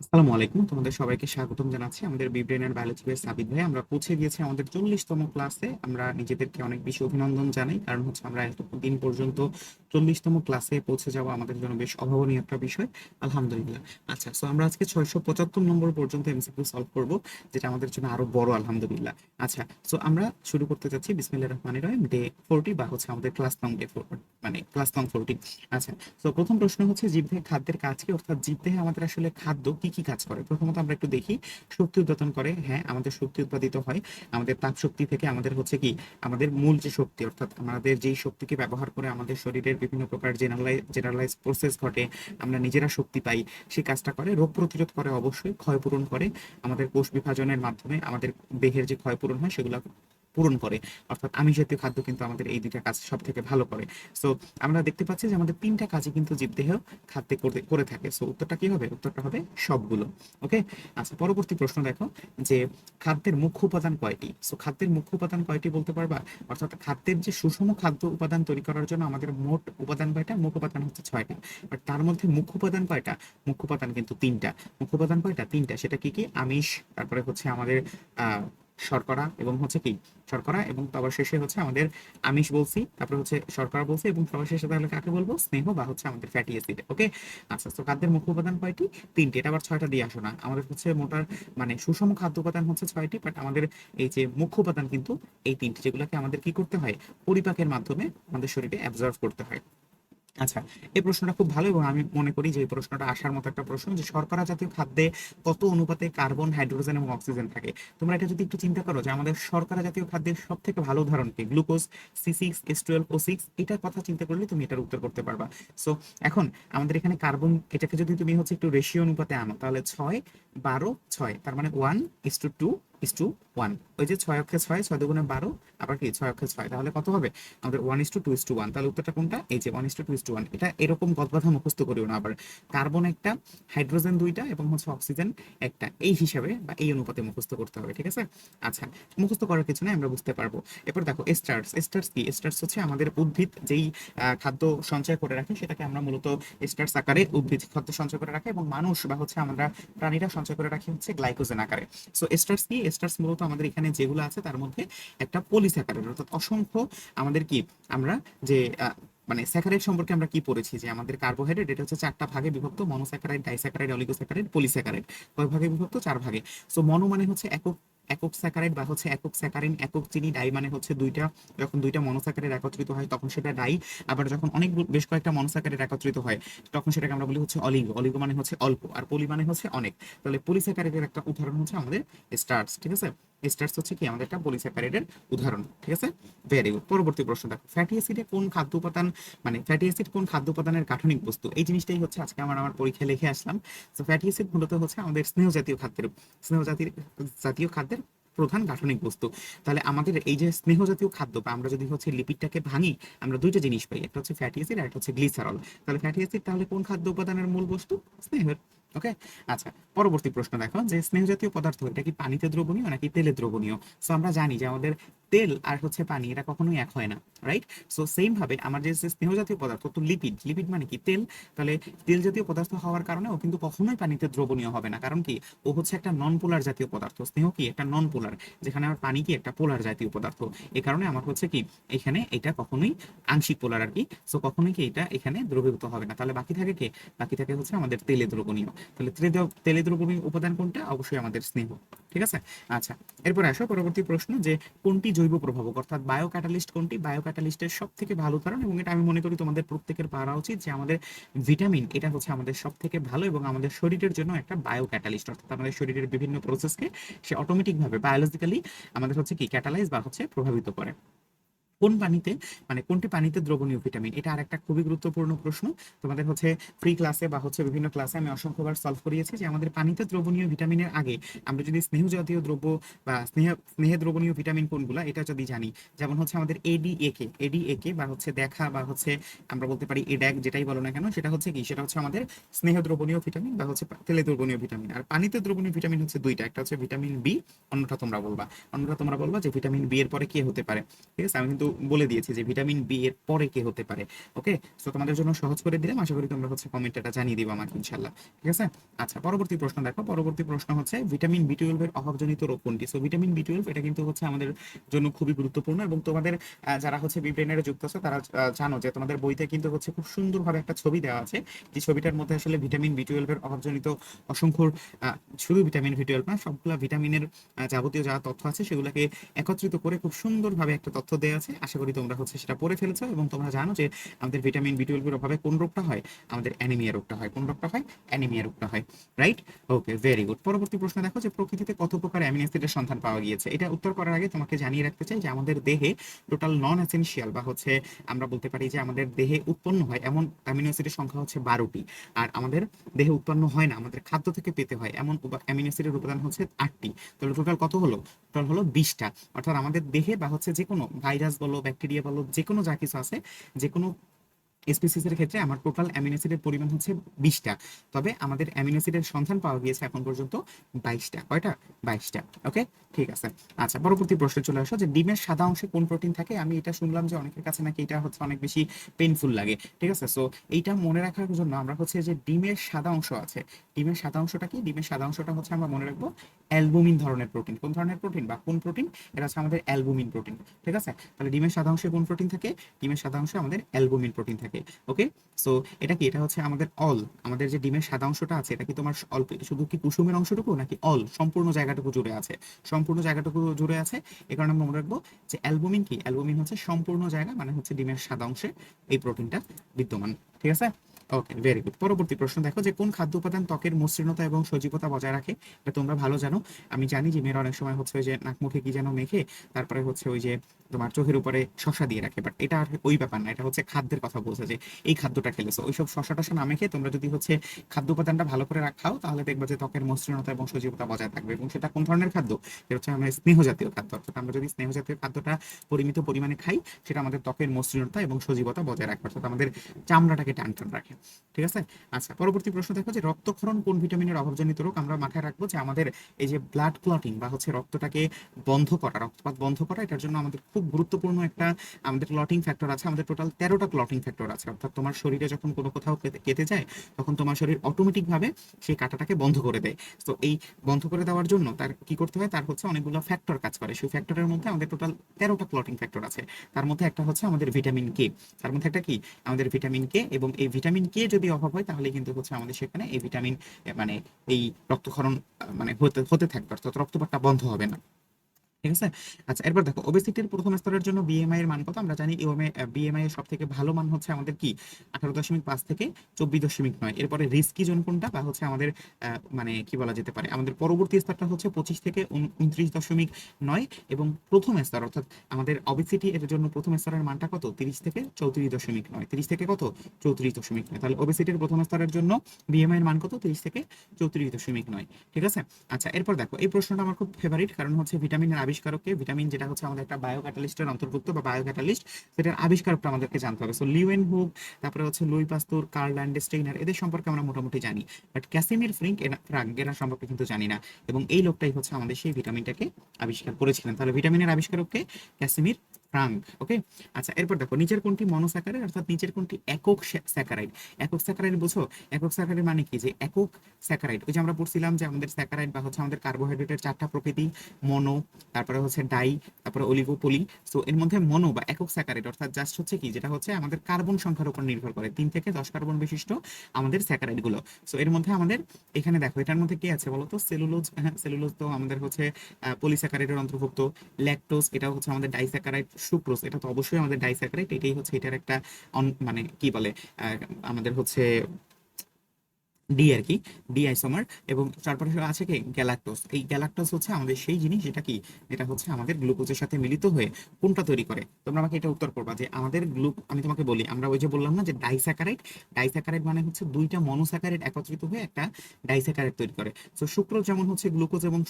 আসসালামু আলাইকুম। তোমাদের সবাইকে স্বাগতম জানাচ্ছি আমাদের বিব্রেনের বায়োলজি সাবিত ভাই। আমরা পৌঁছে গিয়েছি আমাদের চল্লিশতম ক্লাসে আমরা নিজেদেরকে অনেক বেশি অভিনন্দন জানাই, কারণ হচ্ছে আমরা এতদিন পর্যন্ত চল্লিশতম ক্লাসে পৌঁছে যাওয়া আমাদের জন্য বেশ অভাবনীয় একটা বিষয়। আলহামদুলিল্লাহ। আচ্ছা সো আমরা আজকে ছয়শো পঁচাত্তর নম্বর পর্যন্ত এমসিকিউ সলভ করব, যেটা আমাদের জন্য আরও বড় আলহামদুলিল্লাহ। আচ্ছা সো আমরা শুরু করতে যাচ্ছি বিসমিল্লাহির রহমানির রহিম ডে ফোরটি বা হচ্ছে আমাদের ক্লাস নং ডে ফোর মানে ক্লাস নং ফোরটি আচ্ছা তো প্রথম প্রশ্ন হচ্ছে জীবদেহে খাদ্যের কাজ কি? অর্থাৎ জীবদেহে আমাদের আসলে খাদ্য কি কি কাজ করে? প্রথমত আমরা একটু দেখি, শক্তি উৎপাদন করে হ্যাঁ আমাদের শক্তি উৎপাদিত হয়, আমাদের তাপ শক্তি থেকে আমাদের হচ্ছে কি, আমাদের মূল যে শক্তি, অর্থাৎ আমাদের যেই শক্তিকে ব্যবহার করে আমাদের শরীরের বিভিন্ন প্রকার জেনারেলাইজ জেনারেলাইজ প্রসেস ঘটে, আমরা নিজেরা শক্তি পাই সেই কাজটা করে। রোগ প্রতিরোধ করে অবশ্যই, ক্ষয়পূরণ করে। আমাদের কোষ বিভাজনের মাধ্যমে আমাদের দেহের যে ক্ষয়পূরণ হয়, সেগুলো পূরণ করে। অর্থাৎ আমিষ জাতীয় খাদ্য কিন্তু আমাদের এই দুইটা কাজ সব থেকে ভালো করে। সো আমরা দেখতে পাচ্ছি যে আমাদের তিনটা কাজই কিন্তু জীবদেহ খাদ্যে করে করে থাকে। সো উত্তরটা কি হবে? উত্তরটা হবে সবগুলো। ওকে আচ্ছা পরবর্তী প্রশ্ন দেখো যে খাদ্যের মুখ্য উপাদান কয়টি? সো খাদ্যের মুখ্য উপাদান কয়টি বলতে পারবা? অর্থাৎ খাদ্যের যে সুষম খাদ্য উপাদান তৈরি করার জন্য আমাদের মোট উপাদান কয়টা? মুখ্য উপাদান হচ্ছে ছয়টা। বাট তার মধ্যে মুখ্য উপাদান কয়টা? মুখ্য উপাদান কিন্তু তিনটা। মুখ্য উপাদান কয়টা? তিনটা। সেটা কি কি? আমিষ, তারপরে হচ্ছে আমাদের, আহ শর্করা এবং হচ্ছে কি? শর্করা এবং সবার শেষে হচ্ছে আমাদের আমিষ বলছি, তারপরে হচ্ছে শর্করা বলছি এবং সবার শেষে তাহলে কাকে বলব? স্নেহ বা হচ্ছে আমাদের ফ্যাটি অ্যাসিড ওকে আচ্ছা তো খাদ্যের মুখ্য উপাদান কয়টি? তিনটি, এটা আবার ছয়টা দিয়ে আসো না। আমাদের হচ্ছে মোটার মানে সুষম খাদ্য উপাদান হচ্ছে ছয়টি বাট আমাদের এই যে মুখ্য উপাদান কিন্তু এই তিনটি, যেগুলোকে আমাদের কি করতে হয়? পরিপাকের মাধ্যমে আমাদের শরীরে অ্যাবজর্ভ করতে হয়। আচ্ছা এই প্রশ্নটা খুব ভালো এবং আমি মনে করি যে এই প্রশ্নটা আসার মতো একটা প্রশ্ন যে শর্করা জাতীয় খাদ্যে কত অনুপাতে কার্বন হাইড্রোজেন এবং অক্সিজেন থাকে? তোমরা এটা যদি একটু চিন্তা করো যে আমাদের শর্করা জাতীয় খাদ্যের সব থেকে ভালো উদাহরণ কি? Glucose C six S twelve O six এটার কথা চিন্তা করলে তুমি এটার উত্তর করতে পারবা। সো এখন আমাদের এখানে কার্বন এটাকে যদি তুমি হচ্ছে একটু রেশিও অনুপাতে আনো, তাহলে ছয়, বারো, ছয়, তার মানে one is two two is two one ওই যে ছয় অক্ষে ছয় ছয় দুগুণে বারো, আবার কি? ছয় অক্ষে ছয়। তাহলে কত হবে? আমাদের one is two two is two one তাহলে উত্তরটা কোনটা? এই যে one is two two is two one এটা এরকম গদবাধা মুখস্থ করিও না আবার। কার্বন একটা হাইড্রোজেন দুইটা এবং হচ্ছে অক্সিজেন একটা। এই হিসাবে বা এই অনুপাতে মুখস্থ করতে হবে, ঠিক আছে? আচ্ছা মুখস্থ করার কিছু নাই আমরা বুঝতে পারব। এরপর দেখো স্টার্স স্টার্স কি? স্টার্স হচ্ছে আমাদের উদ্ভিদ, যেই খাদ্য সঞ্চয় করে রাখে, সেটাকে আমরা মূলত স্টার্স আকারে উদ্ভিদ খাদ্য সঞ্চয় করে রাখে এবং মানুষ বা হচ্ছে আমরা প্রাণীরা সঞ্চয় করে রাখি হচ্ছে গ্লাইকোজেন আকারে। সো স্টার্স কি? স্টার্স মূলত আমাদের এখানে যেগুলো আছে তার মধ্যে একটা পলিস্যাকারের অর্থাৎ অসংখ্য আমাদের কি আমরা যে মানে স্যাকারাইড সম্পর্কে আমরা কি পড়েছি? যে আমাদের কার্বোহাইড্রেট এটা হচ্ছে চারটা ভাগে বিভক্ত মনোস্যাকারাইড ডাইস্যাকারাইড অলিগোস্যাকারাইড পলিস্যাকারাইড কয় ভাগে বিভক্ত? চার ভাগে। সো মনো মানে হচ্ছে একক একক স্যাকারাইড বা হচ্ছে একক স্যাকারিন, একক চিনি ডাই মানে হচ্ছে দুইটা, যখন দুইটা মনোস্যাকারাইড একত্রিত হয় তখন সেটা ডাই, আবার যখন অনেক বেশ কয়েকটা মনোস্যাকারাইড একত্রিত হয় তখন সেটাকে আমরা বলি হচ্ছে অলিগো। অলিগো মানে হচ্ছে অল্প, আর পলি মানে হচ্ছে অনেক। তাহলে পলিস্যাকারাইডের একটা উদাহরণ হচ্ছে আমাদের স্টার্চ, ঠিক আছে? স্টার্চ হচ্ছে কি, আমাদের একটা পলিস্যাকারাইডের উদাহরণ, ঠিক আছে? ভেরি গুড পরবর্তী প্রশ্ন দেখো ফ্যাটি অ্যাসিডে কোন খাদ্য উপাদান মানে ফ্যাটি অ্যাসিড কোন খাদ্য উপাদানের গাঠনিক বস্তু? এই জিনিসটাই হচ্ছে আজকে আমার আমার পরীক্ষায় লিখে আসলাম। তো ফ্যাটি অ্যাসিড মূলত হচ্ছে আমাদের স্নেহ জাতীয় খাদ্যের, স্নেহ জাতীয় জাতীয় খাদ্যের প্রধান গাঠনিক বস্তু। তাহলে আমাদের এই যে স্নেহ জাতীয় খাদ্য, বা আমরা যদি হচ্ছে লিপিডটাকে ভাঙি, আমরা দুইটা জিনিস পাই, একটা হচ্ছে ফ্যাটি অ্যাসিড আর একটা হচ্ছে গ্লিসারল তাহলে ফ্যাটি অ্যাসিড তাহলে কোন খাদ্য উপাদানের মূল বস্তু? স্নেহের। ওকে আচ্ছা পরবর্তী প্রশ্ন দেখো, যে স্নেহ জাতীয় পদার্থ, এটা কি পানিতে দ্রবণীয় নাকি তেলে দ্রবণীয়? সো আমরা জানি যে আমাদের তেল আর হচ্ছে পানি, এটা কখনোই এক হয় না রাইট সো সেম ভাবে আমার যে স্নেহ জাতীয় পদার্থ, তো লিপিড লিপিড মানে কি? তেল। তাহলে তেল জাতীয় পদার্থ হওয়ার কারণে ও কিন্তু কখনোই পানিতে দ্রবণীয় হবে না। কারণ কি? ও হচ্ছে একটা নন পোলার জাতীয় পদার্থ। স্নেহ কি? একটা নন পোলার যেখানে আমার পানি কি? একটা পোলার জাতীয় পদার্থ। এই কারণে আমার হচ্ছে কি? এখানে এটা কখনোই আংশিক পোলার আর কি। সো কখনোই কি এটা এখানে দ্রবীভূত হবে না। তাহলে বাকি থাকে কি? বাকি থাকে হচ্ছে আমাদের তেলে দ্রবণীয়। তাহলে তেলে তেলে দ্রবণীয় উপাদান কোনটা? অবশ্যই আমাদের স্নেহ। ঠিক আছে? আচ্ছা এরপর আসো পরবর্তী প্রশ্ন যে কোনটি জৈব প্রভাবক? অর্থাৎ বায়ো ক্যাটালিস্ট কোনটি? বায়ো ক্যাটালিস্টের সব থেকে ভালো উদাহরণ এবং এটা আমি মনে করি তোমাদের প্রত্যেকের পারা উচিত যে আমাদের ভিটামিন এটা হচ্ছে আমাদের সব থেকে ভালো এবং আমাদের শরীরের জন্য একটা বায়ো ক্যাটালিস্ট অর্থাৎ আমাদের শরীরের বিভিন্ন প্রসেসকে সে অটোমেটিক ভাবে বায়োলজিক্যালি আমাদের হচ্ছে কি? ক্যাটালাইজ বা হচ্ছে প্রভাবিত করে। কোন পানিতে মানে কোনটি পানিতে দ্রবণীয় ভিটামিন? এটা আর একটা খুবই গুরুত্বপূর্ণ প্রশ্ন। তোমাদের হচ্ছে ফ্রি ক্লাসে বা হচ্ছে বিভিন্ন ক্লাসে আমি অসংখ্যবার সলভ করিয়েছি যে আমাদের পানিতে দ্রবণীয় ভিটামিনের আগে আমরা যদি স্নেহ জাতীয় দ্রব্য বা স্নেহ, স্নেহে দ্রবণীয় ভিটামিন কোনগুলা, এটা যদি জানি, যেমন হচ্ছে আমাদের এডিএ কে এডিএ কে বা হচ্ছে দেখা বা হচ্ছে আমরা বলতে পারি এড্যাক যেটাই বলো না কেন, সেটা হচ্ছে কি? সেটা হচ্ছে আমাদের স্নেহ দ্রবণীয় ভিটামিন বা হচ্ছে তেলে দ্রবণীয় ভিটামিন। আর পানিতে দ্রবণীয় ভিটামিন হচ্ছে দুইটা, একটা হচ্ছে ভিটামিন বি অন্যটা তোমরা বলবা। অন্যটা তোমরা বলবা যে ভিটামিন বি এর পরে কি হতে পারে? ঠিক আছে? আমি কিন্তু বলে দিয়েছি যে ভিটামিন বি এর পরে কে হতে পারে, ওকে? তো তোমাদের জন্য সহজ করে দিলাম। আশা করি তোমরা হচ্ছে কমেন্ট এটা জানিয়ে দিবা আমাকে ইনশাল্লাহ ঠিক আছে? আচ্ছা পরবর্তী প্রশ্ন দেখো। পরবর্তী প্রশ্ন হচ্ছে, ভিটামিন বি টুয়েলভের অভাবজনিত রোগ কোনটি? সো ভিটামিন বি টুয়েলভ এটা কিন্তু হচ্ছে আমাদের জন্য খুবই গুরুত্বপূর্ণ এবং তোমাদের যারা হচ্ছে বিব্রেনের যুক্ত আছে, তারা জানো যে তোমাদের বইতে কিন্তু হচ্ছে খুব সুন্দরভাবে একটা ছবি দেওয়া আছে। যে ছবিটার মধ্যে আসলে ভিটামিন বি টুয়েলভের অভাবজনিত অসংখ্য শুধু ভিটামিন বি টুয়েলভ না, সবগুলা ভিটামিনের যাবতীয় যা তথ্য আছে, সেগুলোকে একত্রিত করে খুব সুন্দরভাবে একটা তথ্য দেওয়া আছে। আশা করি তোমরা হচ্ছে সেটা পড়ে ফেলেছো এবং তোমরা জানো যে আমাদের ভিটামিন বি টুয়েলভের অভাবে কোন রোগটা হয়? আমাদের অ্যানিমিয়া রোগটা হয়। কোন রোগটা হয়? অ্যানিমিয়া রোগটা হয়। রাইট ওকে ভেরি গুড পরবর্তী প্রশ্ন দেখো যে প্রকৃতিতে কত প্রকার অ্যামিনো অ্যাসিডের সন্ধান পাওয়া গিয়েছে? এটা উত্তর করার আগে তোমাকে জানিয়ে রাখতে চাই যে আমাদের দেহে টোটাল নন এসেনশিয়াল বা হচ্ছে আমরা বলতে পারি যে আমাদের দেহে উৎপন্ন হয় এমন অ্যামিনো অ্যাসিডের সংখ্যা হচ্ছে বারোটি। আর আমাদের দেহে উৎপন্ন হয় না, আমাদের খাদ্য থেকে পেতে হয় এমন অ্যামিনো অ্যাসিডের উপাদান হচ্ছে আটটি। তাহলে টোটাল কত হলো? টোটাল হলো বিশটা। অর্থাৎ আমাদের দেহে বা হচ্ছে যে কোনো ভাইরাস বলো ব্যাকটেরিয়া বলো যে কোনো যা কিছু আছে যে কোনো স্পিসিসের ক্ষেত্রে আমার টোটাল অ্যামিনো অ্যাসিডের পরিমাণ হচ্ছে বিশটা। তবে আমাদের অ্যামিনো অ্যাসিডের সন্ধান পাওয়া গিয়েছে এখন পর্যন্ত বাইশটা। কয়টা? বাইশটা। ওকে? ঠিক আছে। আচ্ছা পরবর্তী প্রশ্নে চলে আসো যে ডিমের সাদা অংশে কোন প্রোটিন থাকে? আমি এটা শুনলাম যে অনেকের কাছে নাকি এটা হচ্ছে অনেক বেশি পেনফুল লাগে। ঠিক আছে? সো এইটা মনে রাখার জন্য আমরা হচ্ছে যে ডিমের সাদা অংশ আছে। ডিমের সাদা অংশটা কি? ডিমের সাদা অংশটা হচ্ছে আমরা মনে রাখব অ্যালবুমিন ধরনের প্রোটিন। কোন ধরনের প্রোটিন বা কোন প্রোটিন? এটা হচ্ছে আমাদের অ্যালবুমিন প্রোটিন। ঠিক আছে? তাহলে ডিমের সাদা অংশে কোন প্রোটিন থাকে? ডিমের সাদা অংশে আমাদের অ্যালবুমিন প্রোটিন থাকে। ওকে সো এটা কি? এটা হচ্ছে আমাদের অল আমাদের যে ডিমের সাদা অংশটা আছে, এটা কি তোমার অল্প, শুধু কি কুসুমের অংশটুকু নাকি অল সম্পূর্ণ জায়গাটুকু জুড়ে আছে? সম্পূর্ণ জায়গাটুকু জুড়ে আছে। এ কারণে আমরা মনে রাখব যে অ্যালবুমিন কি? অ্যালবুমিন হচ্ছে সম্পূর্ণ জায়গা মানে হচ্ছে ডিমের সাদা অংশে এই প্রোটিনটা বিদ্যমান। ঠিক আছে? ওকে ভেরি গুড পরবর্তী প্রশ্ন, দেখো যে কোন খাদ্য উপাদান ত্বকের মসৃণতা এবং সজীবতা বজায় রাখে? এটা তোমরা ভালো জানো। আমি জানি যে মেয়েরা অনেক সময় হচ্ছে ওই যে নাক মুখে কি যেন মেখে, তারপরে হচ্ছে ওই যে তোমার চোখের উপরে শশা দিয়ে রাখে। বাট এটা আর ওই ব্যাপার না, এটা হচ্ছে খাদ্যের কথা বলছে যে এই খাদ্যটা খেলেছো ওইসব শশা টশা না মেখে তোমরা যদি হচ্ছে খাদ্য উপাদানটা ভালো করে রাখাও তাহলে দেখবে যে ত্বকের মসৃণতা এবং সজীবতা বজায় থাকবে। এবং সেটা কোন ধরনের খাদ্য? সেটা হচ্ছে আমরা স্নেহ জাতীয় খাদ্য। অর্থাৎ আমরা যদি স্নেহ জাতীয় খাদ্যটা পরিমিত পরিমাণে খাই, সেটা আমাদের ত্বকের মসৃণতা এবং সজীবতা বজায় রাখবে। অর্থাৎ আমাদের চামড়াটাকে টান টান রাখে। ঠিক আছে? আচ্ছা পরবর্তী প্রশ্ন দেখো যে রক্তক্ষরণ কোন ভিটামিনের অভাবজনিত রোগ? আমরা মাথায় রাখব যে আমাদের এই যে ব্লাড ক্লটিং বা হচ্ছে রক্তটাকে বন্ধ করা, রক্তপাত বন্ধ করা, এটার জন্য আমাদের খুব গুরুত্বপূর্ণ একটা আমাদের ক্লটিং ফ্যাক্টর আছে। আমাদের টোটাল তেরোটা ক্লটিং ফ্যাক্টর আছে। অর্থাৎ তোমার শরীরে যখন কোনো কোথাও কেটে- যায়, তখন তোমার শরীর অটোমেটিক ভাবে সেই কাঁটাটাকে বন্ধ করে দেয়। তো এই বন্ধ করে দেওয়ার জন্য তার কি করতে হয়? তার হচ্ছে অনেকগুলো ফ্যাক্টর কাজ করে। সেই ফ্যাক্টরের মধ্যে আমাদের টোটাল তেরোটা ক্লটিং ফ্যাক্টর আছে। তার মধ্যে একটা হচ্ছে আমাদের ভিটামিন কে তার মধ্যে একটা কি? আমাদের ভিটামিন কে এবং এই ভিটামিন কে যদি অভাব হয়, তাহলে কিন্তু হচ্ছে আমাদের সেখানে এই ভিটামিন মানে এই রক্তক্ষরণ মানে হতে হতে থাকবে, অর্থাৎ রক্তপাতটা বন্ধ হবে না। ঠিক আছে? আচ্ছা এরপর দেখো ওবেসিটির প্রথম স্তরের জন্য বিএমআই এর মান কত? আমরা জানি বিএমআই এর সব ভালো মান হচ্ছে আমাদের কি? আঠারো দশমিক পাঁচ থেকে চব্বিশ দশমিক নয়। এরপরে রিস্কি জোন কোনটা? বা হচ্ছে আমাদের মানে কি বলা যেতে পারে? আমাদের পরবর্তী স্তরটা হচ্ছে পঁচিশ থেকে উন- উনত্রিশ দশমিক নয় এবং প্রথম স্তর, অর্থাৎ আমাদের অবেসিটি এর জন্য প্রথম স্তরের মানটা কত? তিরিশ থেকে চৌত্রিশ দশমিক নয়। তিরিশ থেকে কত? চৌত্রিশ দশমিক নয়। তাহলে ওবেসিটির প্রথম স্তরের জন্য বিএমআই এর মান কত? তিরিশ থেকে চৌত্রিশ দশমিক নয়। ঠিক আছে? আচ্ছা এরপর দেখো, এই প্রশ্নটা আমার খুব ফেভারিট কারণ হচ্ছে ভিটামিনের আবিষ্কারককে ভিটামিন যেটা হচ্ছে আমাদের একটা বায়ো ক্যাটালিস্টের অন্তর্ভুক্ত বা বায়ো ক্যাটালিস্ট সেটার আবিষ্কারকটা আমাদেরকে জানতে হবে। সো লিওয়েন হুক তারপরে হচ্ছে লুই পাস্তুর কার্ল স্টেইনার এদের সম্পর্কে আমরা মোটামুটি জানি। বাট ক্যাসিমির ফ্রিঙ্ক ফ্রাঙ্ক, এরা সম্পর্কে কিন্তু জানি না। এবং এই লোকটাই হচ্ছে আমাদের সেই ভিটামিনটাকে আবিষ্কার করেছিলেন। তাহলে ভিটামিনের আবিষ্কারককে ক্যাসিমির ফ্রাঙ্ক ওকে আচ্ছা এরপর দেখো, নিচের কোনটি মনোস্যাকারাইড অর্থাৎ নিচের কোনটি একক স্যাকারাইড একক স্যাকারাইড বুঝো একক স্যাকারাইড মানে কি? যে একক স্যাকারাইড ওই যে আমরা পড়ছিলাম যে আমাদের স্যাকারাইড বা হচ্ছে আমাদের কার্বোহাইড্রেটের চারটা প্রকৃতি মনো তারপরে হচ্ছে ডাই তারপরে অলিগোপলি সো এর মধ্যে মনো বা একক স্যাকারাইড অর্থাৎ জাস্ট হচ্ছে কি? যেটা হচ্ছে আমাদের কার্বন সংখ্যার উপর নির্ভর করে। তিন থেকে দশ কার্বন বিশিষ্ট আমাদের স্যাকারাইডগুলো। সো এর মধ্যে আমাদের, এখানে দেখো, এটার মধ্যে কি আছে বলতো? সেলুলোজ হ্যাঁ সেলুলোজ তো আমাদের হচ্ছে পলিস্যাকারাইডের অন্তর্ভুক্ত। ল্যাকটোজ এটা হচ্ছে আমাদের ডাইস্যাকারাইড সুক্রোজ এটা তো অবশ্যই আমাদের ডাইস্যাকারাইড এটাই হচ্ছে এটার একটা মানে কি বলে আমাদের হচ্ছে ডি আর কি ডি আইসোমার এবং তারপরে আছে কি গ্যালাক্টোজ এই গ্যালাক্টোজ হচ্ছে আমাদের সেই জিনিস যেটা কি, এটা হচ্ছে আমাদের গ্লুকোজের সাথে মিলিত হয়ে কোনটা তৈরি করে। তোমরা আমাকে এটা উত্তর করবা যে আমাদের গ্লুক আমি তোমাকে বলি, আমরা ওই যে বললাম না যে ডাইস্যাকারাইড ডাইস্যাকারাইড মানে হচ্ছে দুইটা মনোস্যাকারাইড একত্রিত হয়ে একটা ডাইস্যাকারাইড তৈরি করে। তো সুক্রোজ যেমন হচ্ছে গ্লুকোজ এবং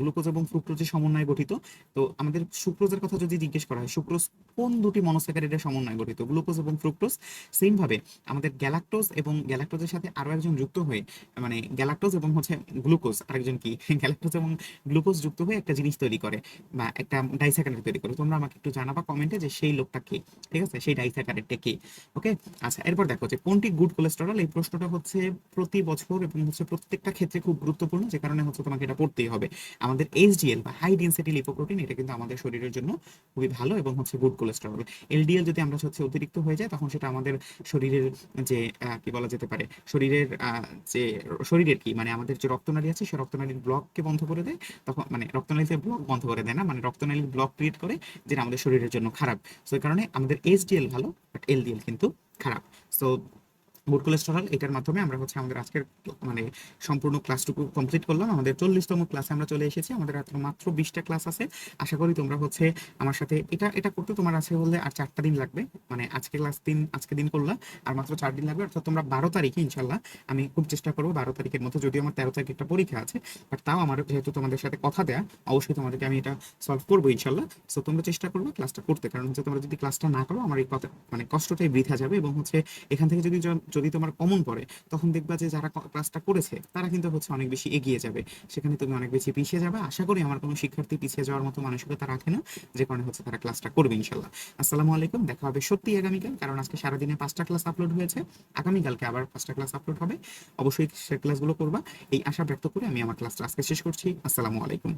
গ্লুকোজ এবং ফ্রুক্টোজের সমন্বয়ে গঠিত, তো আমাদের সুক্রোজের কথা যদি জিজ্ঞেস করা হয় সুক্রোজ কোন দুটি মনোস্যাকারাইডের সমন্বয়ে গঠিত গ্লুকোজ এবং ফ্রুক্টোজ সেম ভাবে আমাদের গ্যালাক্টোজ এবং গ্যালাক্টোজের সাথে আরও একজন যুক্ত যুক্ত হয়ে মানে গ্যালাক্টোজ এবং হচ্ছে গ্লুকোজ, আরেকজন কি? গ্যালাক্টোজ এবং গ্লুকোজ যুক্ত হয়ে একটা জিনিস তৈরি করে, বা একটা ডাইস্যাকারেট তৈরি করে। তোমরা আমাকে একটু জানাবা কমেন্টে যে সেই লোকটা কে, ঠিক আছে? সেই ডাইস্যাকারেটটা কে, ওকে? আচ্ছা এরপর দেখো যে কোনটি গুড কোলেস্টেরল এই প্রশ্নটা হচ্ছে প্রতি বছর এবং হচ্ছে প্রত্যেকটা ক্ষেত্রে খুব গুরুত্বপূর্ণ, যে কারণে হচ্ছে তোমাকে এটা পড়তেই হবে। আমাদের এইচডিএল বা হাই ডেন্সিটি লিপোপ্রোটিন এটা কিন্তু আমাদের শরীরের জন্য খুবই ভালো এবং হচ্ছে গুড কোলেস্টেরল এলডিএল যদি আমরা হচ্ছে অতিরিক্ত হয়ে যায় তখন সেটা আমাদের শরীরের যে কি বলা যেতে পারে? শরীরের যে শরীরের কি মানে আমাদের যে রক্তনালী আছে সেই রক্তনালীর ব্লককে বন্ধ করে দেয়, তখন মানে রক্তনালীতে ব্লক বন্ধ করে দেয় না মানে রক্তনালীর ব্লক ক্রিয়েট করে যেটা আমাদের শরীরের জন্য খারাপ। সো এই কারণে আমাদের এইচডিএল ভালো বাট এলডিএল কিন্তু খারাপ। সো গুড কোলেস্টেরল এটার মাধ্যমে আমরা হচ্ছে আমাদের আজকের মানে সম্পূর্ণ ক্লাসটুকু কমপ্লিট করলাম। আমাদের চল্লিশতম ক্লাসে আমরা চলে এসেছি। আমাদের আর মাত্র বিশটা ক্লাস আছে। আশা করি তোমরা হচ্ছে আমার সাথে এটা এটা করতে তোমার আছে বললে আর চারটা দিন লাগবে। মানে আজকে ক্লাস দিন আজকে দিন করলা আর মাত্র চার দিন লাগবে। অর্থাৎ তোমরা বারো তারিখে ইনশাল্লাহ আমি খুব চেষ্টা করব বারো তারিখের মধ্যে। যদিও আমার তেরো তারিখ একটা পরীক্ষা আছে বাট তাও আমার যেহেতু তোমাদের সাথে কথা দেয়া, অবশ্যই তোমাদেরকে আমি এটা সলভ করব ইনশাল্লাহ। সো তোমরা চেষ্টা করবে ক্লাসটা করতে। কারণ হচ্ছে তোমরা যদি ক্লাসটা না করো, আমার এই কথা মানে কষ্টটাই বৃথা যাবে। এবং হচ্ছে এখান থেকে যদি যদি তোমার কমন পড়ে, তখন দেখবা যে যারা ক্লাসটা করেছে, তারা কিন্তু হচ্ছে অনেক বেশি এগিয়ে যাবে। সেখানে তুমি অনেক বেশি পিছিয়ে যাবে। আশা করি আমার কোনো শিক্ষার্থী পিছিয়ে যাওয়ার মতো মানসিকতা রাখে না, যে কারণে হচ্ছে তারা ক্লাসটা করবে ইনশাল্লাহ আসসালামু আলাইকুম, দেখা হবে সত্যি আগামীকাল, কারণ আজকে সারাদিনে পাঁচটা ক্লাস আপলোড হয়েছে। আগামীকালকে আবার পাঁচটা ক্লাস আপলোড হবে। অবশ্যই সে ক্লাসগুলো করবা। এই আশা ব্যক্ত করে আমি আমার ক্লাসটা আজকে শেষ করছি। আসসালামু আলাইকুম।